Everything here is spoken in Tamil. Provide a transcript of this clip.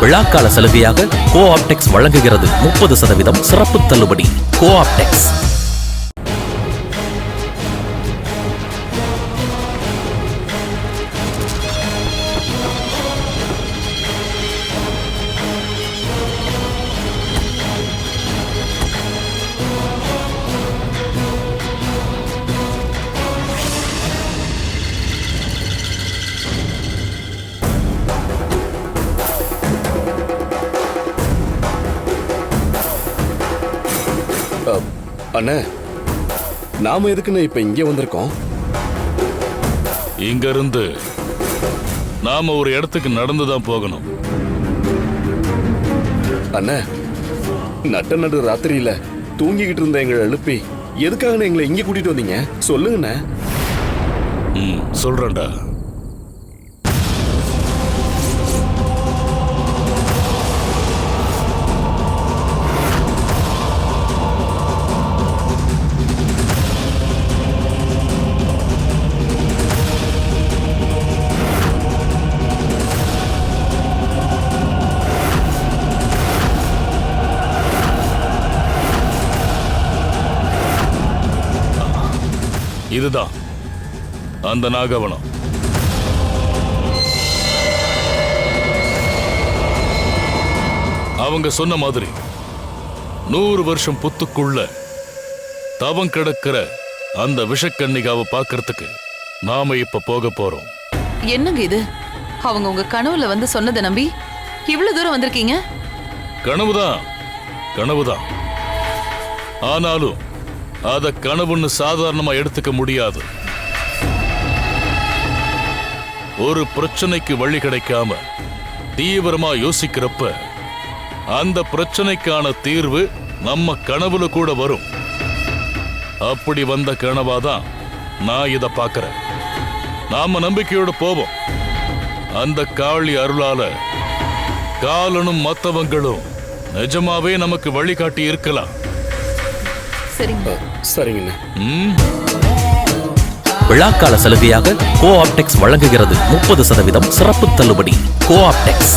விழாக்கால சலுகையாக கோ ஆப்டெக்ஸ் வழங்குகிறது முப்பது சதவீதம் சிறப்பு தள்ளுபடி. கோ அண்ணே நாம எதுக்குன்னு இப்ப இங்கே வந்திருக்கோம்? இங்க இருந்து நாம ஒரு இடத்துக்கு நடந்து தான் போகணும். அண்ணே நட்ட நடு ராத்திரியில தூங்கிக்கிட்டு இருந்த எங்களை எழுப்பி எதுக்காக எங்களை இங்கே கூட்டிட்டு வந்தீங்க? சொல்லுங்கண்ணே. ம் சொல்றேன்டா. இதுதான். அந்த நாகவனம். அவங்க சொன்ன மாதிரி நூறு வருஷம் புத்துக்குள்ள தவம் கிடக்கிற அந்த விஷக்கன்னிகாவை பார்க்கறதுக்கு நாம இப்ப போக போறோம். என்னங்க இது? அவங்க உங்க கனவுல வந்து சொன்னதை நம்பி இவ்வளவு தூரம் வந்திருக்கீங்க? கனவுதான். கனவுதான். ஆனாலும் அத கனவுன்னு சாதாரணமா எடுத்துக்க முடியாது. ஒரு பிரச்சனைக்கு வழி கிடைக்காம தீவிரமா யோசிக்கிறப்ப அந்த பிரச்சனைக்கான தீர்வு நம்ம கனவுல கூட வரும். அப்படி வந்த கனவாதான் நான் இத பார்க்கறேன் நாம நம்பிக்கையோட போவோம். அந்த காளி அருளால காலனும் மத்தவங்களும் நிஜமாவே நமக்கு வழிகாட்டி இருக்கலாம். சரிங்க. சரிங்கண்ணே. விழாக்கால சலுகையாக கோ ஆப்டெக்ஸ் வழங்குகிறது முப்பது சதவீதம் சிறப்பு தள்ளுபடி. கோ ஆப்டெக்ஸ்